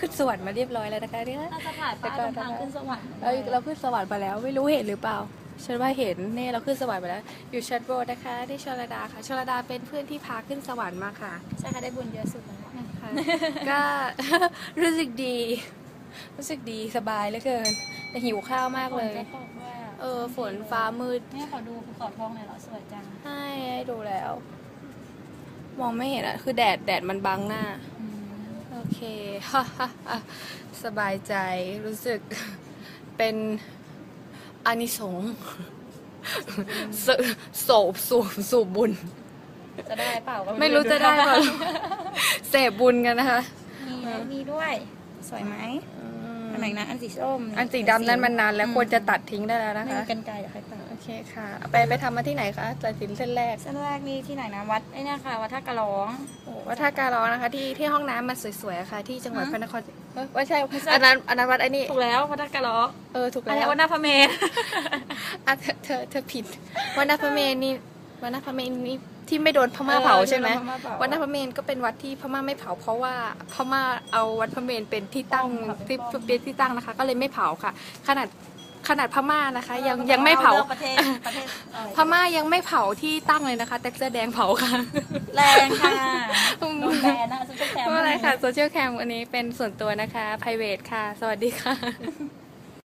ขึ้นสวรรค์มาเรียบร้อยแล้วนะคะเนี่ยน่าจะถ่ายป้ายแต่ก่อนเดินทางขึ้นสวรรค์เอ้ยเราขึ้นสวรรค์มาแล้วไม่รู้เห็นหรือเปล่า ฉันว่าเห็นเนี่ยเราขึ้นสวรรค์มาแล้ว อยู่ชั้นบนนะคะที่ชลดาค่ะชลดาเป็นเพื่อนที่พาขึ้นสวรรค์มาค่ะใช่ค่ะได้บุญเยอะสุดแล้วค่ะก็รู้สึกดี รู้สึกดีสบายเหลือเกินแต่หิวข้าวมากฝเลนยจะตกด้วยะเออฝนฟ้ามืดเนี่ยขอดูภูเขาทองหน่อยเหรอสวยจังให้ให้ดูแล้ว มองไม่เห็นอะคือแดดแดดมันบังหน้า อืมโอเคสบายใจรู้สึกเป็นอานิสงส์สโสบสูบสูบบุญ จะได้เปล่าก็ไม่รู้จะได้เปล่าเสพบุญกันนะคะ มีไหมมีด้วย สวยไหมอันไหนนะ อันสีส้ม อันสีดำนั้นมันนานแล้วอืมควรจะตัดทิ้งได้แล้วนะไม่คะมีกันไกลเดี๋ยวค่อยตัดโอ เคค่ะ ไปไปทำมาที่ไหนคะตัดสินเส้นแรกเส้นแรกนี่ที่ไหนนะวัดไอ้เนี่ยค่ะวัดท่ากระร้องวัดท่าการร้องนะคะ ที่ที่ห้องน้ำมันสวยๆอะค่ะ ที่จังหวัดฮะ พระนครเอ้ยไม่ใช่ไม่ใช่ อันนั้นอันนั้นวัดไอ้นี่ถูกแล้ววัดท่ากระร้องเออถูกอันแล้นี้ววัดหน้าพระเมรุ อะเธอเธอเธอผิดวัดนาพระเมนนี่วัดนาพระเมนนี่ที่ไม่โดนพม่าเผาใช่ไหมวัดนาพระเมนก็เป็นวัดที่พม่าไม่เผา เพราะว่าพม่าเอาวัดพระเมนเป็นที่ตั้งที่เป็นที่ตั้งนะคะ ก็เลยไม่เผาค่ะ ขนาด ขนาดพม่านะคะ ยังยังไม่เผา ประเทศประเทศอะไรพม่ายังไม่เผาที่ตั้งเลยนะคะ แต่เสื้อแดงเผาค่ะแรงค่ะอืมโดนแบนนะซุปเปอร์แคมไม่เป็นไรค่ะโซเชียลแคมวันนี้เป็นส่วนตัวนะคะ private ค่ะ สวัสดีค่ะ